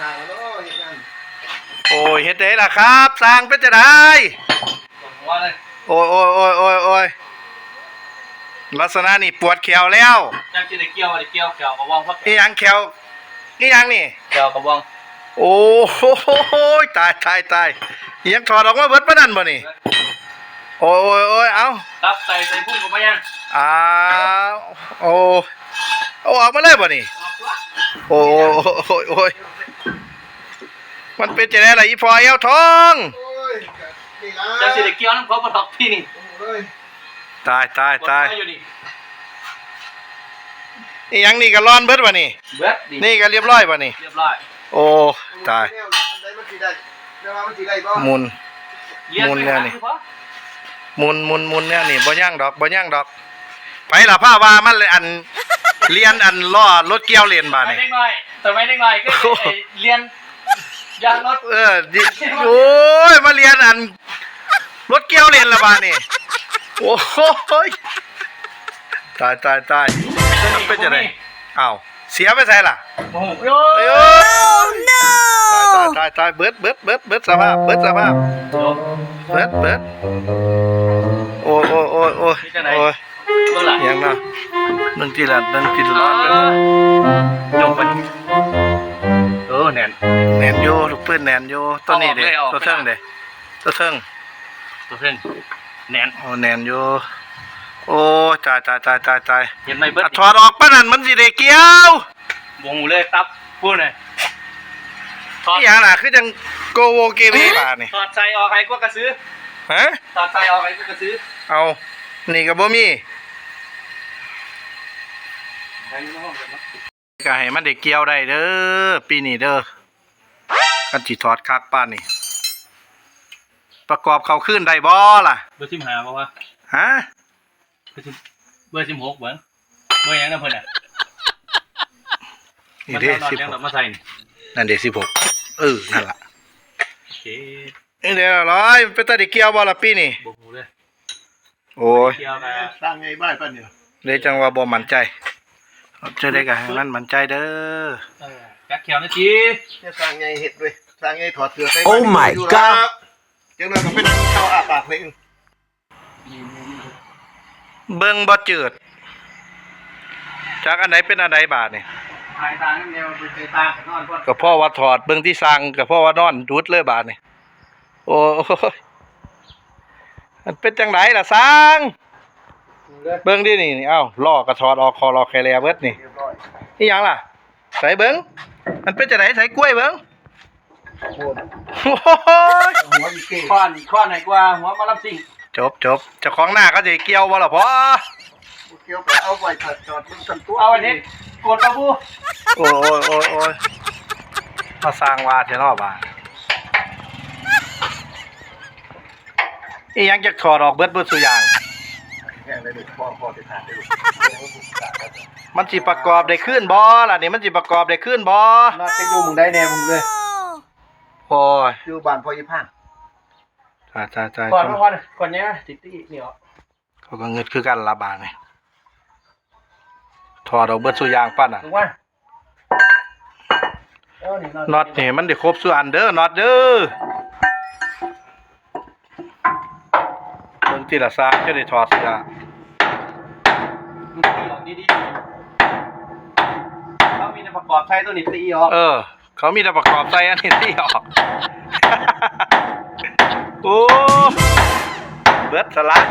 ทางแล้วเนาะเฮ็ดงานโอ้ยเฮ็ดได้ล่ะครับสร้างเป็นจะได้ผมว่าเลยโอ้ยโอ้ยโอ้ยโอ้ยโอ้ยลักษณะนี่ปวดแขวแล้วจังสิได้เกี่ยวได้เกี่ยวเกี่ยวกระวองพักนี่ยังแขวนี่ยังนี่เกี่ยวกระวองโอ้โหตายตายตายยังถอดออกมาเบิดปะนั่นบ่นี่โอ้ยโอ้ยโอ้ยเอาตับใส่ใส่พุ่งกับมายังอ้าวโอ้เอาออกมาเลยบ่นี่โอ้ยโอ้ยโอ้ยโอ้ย มันเป็นจะได้อะไรอีพอเอวทองโอ้ยนี่ล่ะจังสิได้เกี่ยวน้ำเขาบ่ดอกพี่นี่โอ้ยตายตายตายกดมอยู่นี่นี่ยังนี่ก็ร้อนเบิดบ่นี่เบิดดินี่ก็เรียบร้อยบ่นี่เรียบร้อยโอ้ตายแนวอันใดมันสิได้แนวว่ามันสิได้บ่หมุนเลี้ยงหมุนไปแน่หานี่คือพอหมุนหมุนหมุนเนี่ยนี่บ่ย่างดอกบ่ย่างดอก ไปล่ะผ้าว่ามันเลยอันเรียนอันล้อรถเกี่ยวเรียนบาไม่นี่ได้หน่อยแต่ไม่ได้หน่อยก็ไอ้เรียน ยางรถเออดิโอ้ยมาเรียนอัน รถเกี่ยวเรียนละบานี่โอ้ยตายตายตายมันเป็นจะไดอ้าวเสียไปใส่ล่ะโอ้โหเอ้ยตายตายตายตายเบิดเบิดเบิดเบิดสภาพเบิดสภาพเบิดเบิดโอ้ยโอ้ยโอ้ยโอ้ยโอ้ยเมื่อไหร่ยังนะนึงทีละนึงทีละร้อนเลยจบไปเออ แน่นแหนนโยลูกปืนแหนนโยตัวนี้เด้เอาออกเลยเอาออก ตัวเทิงเด้ตัวเทิงตัวเส้นแน่นโอ้แหนนโยโอ้ตายตายตายตายตายเห็นไหมเบิดอะถอดออกป้านั่นมันสิได้เกี่ยววงเลยตับพูดเลยถอดนี่อย่างน่ะคือจังโกโวเกเวบานี่ถอดใส่ออกใครก็กระซื้อฮะถอดใส่ออกใครก็กระซื้อเอานี่ก็บ่มี ก็ให้มันได้เกี่ยวได้เด้อปีนี้เด้อกันสิถอดคักป้านนี่ ประกอบเข้าขึ้นได้บ่ล่ะ เบอร์สิบห้าป่าวะฮะเบอร์สิบเบอร์สิบหกเบิ้งเบอร์หยังนะเพิ่นอะนี่เด้มันสิบเอาหน็อตยังกแบบมาใส่นี่นั่นเด้สิบหกเออนั่นล่ะโอเคนี่เดี๋ยวร้อยเป็นตาได้เกี่ยวบ่ล่ะปีนี้บุกหูเลยโอ้ยเกี่ยวกับสร้างไงบ้านปานเนี่ยเลยจังว่าบ่มั่นใจ จะได้ก็ให้มันมั่นใจเด้อเออแก๊กเขียวนะจีเนี่ยสร้างไงเฮ็ดด้วยสร้างไงถอดเสื้อใส่ Oh my god จังนั้นก็เป็นเข้าอาปากเพลงเบิ่งบ่จืด จากอันไหนเป็นอันไหนบาดนี่ถ่ายตาเนี่ยมันเป็นตากับนอนพ่นก็พ่อว่าถอดเบิ่งที่สั่งก็พ่อว่านอนดุดเลยบาดนี่โอ้ยมันเป็นจังไดล่ะสั่ง เบิ่งดินี่นี่เอ้าล้อก็ถอดออกคอรอแคแลเบิดนี่เรียบร้อยนี่หยังล่ะ ใส่เบิ่งมันเป็นจังไดใส่กล้วยเบิ่งโคตรโอ้ยหัวอีเก้ข้อนข้อนไหนกว่าหัวมารับสิ่งจบจบเจ้าของหน้าเขาจะเกี่ยวบ่ล่ะพ่อเกี่ยวไปเอาไว้ถอดจอดมันกันตัวเอาอันนี้กดปะบูโอ้ยโอ้ยโอ้ยโอ้ยมาสร้างวาดเทนอบาดอีหยังจะถอดออกเบิดเบิดสุอย่าง แค่เลยลูกพ่อพ่อจะทานได้ลูกมันสิประกอบได้ขึ้นบ่ล่ะนี่มันสิประกอบได้ขึ้นบ่น่าจะอยู่มึงได้แน่มึงเลยโอ้ยอยู่บ้านพ่ออีพังตายตายตายก่อนก่อนก่อนเนี้ยติ๊กตี้เหนียวเขาก็เงิดคือกันละบาดนี่ถอดออกเบิดสุอย่างปั้นน่ะถูกป่ะเอ้านี่น็อตนี่มันได้ครบสุอันเด้อน็อตเด้อเบิ่งทีละซางจะได้ถอดเสื้อมันตีออก ดีๆเขามีแต่ประกอบใช้ตัวนี้ตีออก เออ เขามีแต่ประกอบใส่อันนี้ตีออกโอ้เบิดสลัด